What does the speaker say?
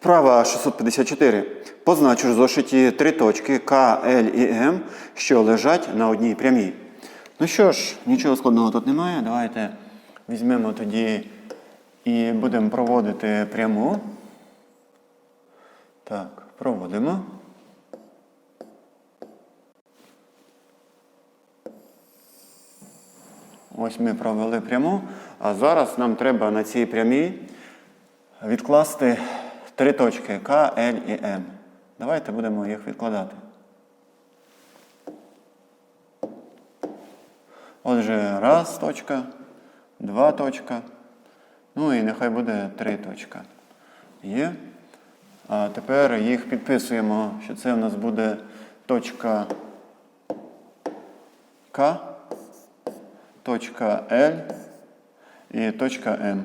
Вправа 654. Познач у зошиті три точки К, Л і М, що лежать на одній прямій. Ну що ж, нічого складного тут немає. Давайте візьмемо тоді і будемо проводити пряму. Так, проводимо. Ось ми провели пряму. А зараз нам треба на цій прямій відкласти три точки К, Л і М. Давайте будемо їх відкладати. Отже, раз точка, два точка. Ну і нехай буде три точка. Є. А тепер їх підписуємо, що це у нас буде точка К, точка L і точка М.